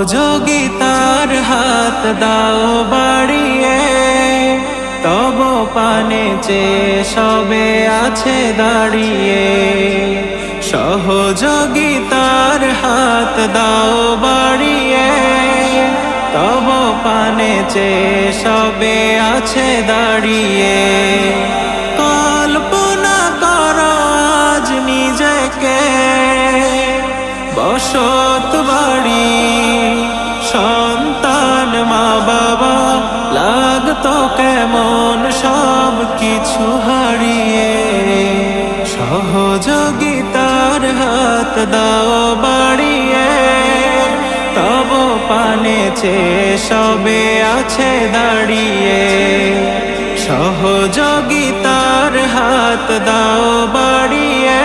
সহযোগিতার হাত দাও বাড়িয়ে। তব পানে চেয়ে সবে আছে দাঁড়িয়ে। সহযোগিতার হাত দাও বাড়িয়ে। তব পানে চেয়ে সবে আছে দাঁড়িয়ে। কল্পনা করো আজ নিজেকে। বসত বাড়ি লাগতো কেমন সব কিছু হারিয়ে, সহযোগিতার হাত দাও বাড়িয়ে, তব পানে চেয়ে সবে আছে দাঁড়িয়ে, সহযোগিতার হাত দাও বাড়িয়ে,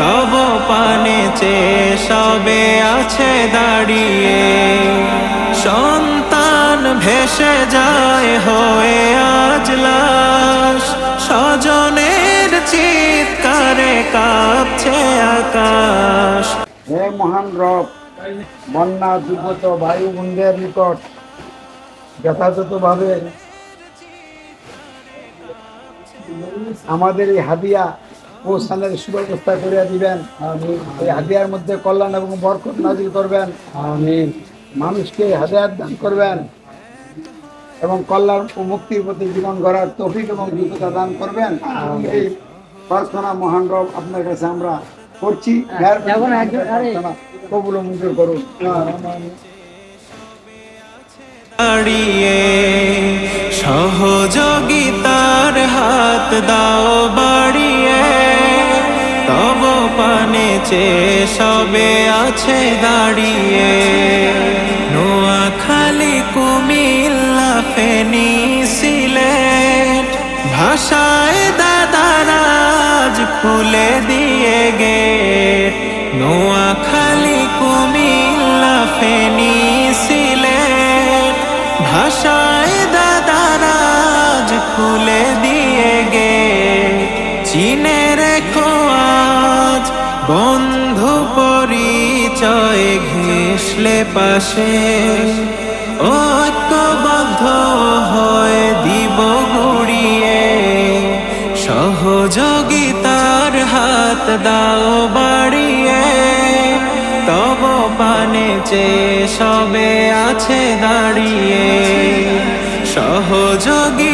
তব পানে চেয়ে সবে আছে দাঁড়িয়ে। ভেসে যায় হয়ে আজ লাশ। স্বজনের চিৎকারে কাঁপছে আকাশ। হে মহান রব বন্যা দুর্গত বায়ু বন্ধের নিকট যথাযথভাবে আমাদের এই হাদিয়া পৌঁছানোর সুব্যবস্থা করিয়া দিবেন। এই হাদিয়ার মধ্যে কল্যাণ এবং বরকত নাজিল করবেন। মানুষকে হাদিয়ার দান করবেন। এবং কল্যাণ ও মুক্তির প্রতি জীবন গড়ার তৌফিক এবং যোগ্যতা দান করবেন। এই প্রার্থনা মহান রব আপনার কাছে আমরা করছি। কবুল মঞ্জুর করুন। দাঁড়িয়ে সহযোগিতার হাত দাও বাড়িয়ে তব পানে চেয়ে সবে আছে দাঁড়িয়ে নোয়াখালী দাদারাজ খুলে দিয়ে গেট। নোয়াখালী, কুমিল্লা, ফেনী, সিলেট। ভাষায় দাদারাজ খুলে দিয়ে গে চিনে রেখো আজ বন্ধু পরিচয় ঘেসলে পাশে। ঐক্যবদ্ধ সহযোগিতার হাত দাও বাড়িয়ে তব পানে চেয়ে সবে আছে দাঁড়িয়ে সহযোগিতার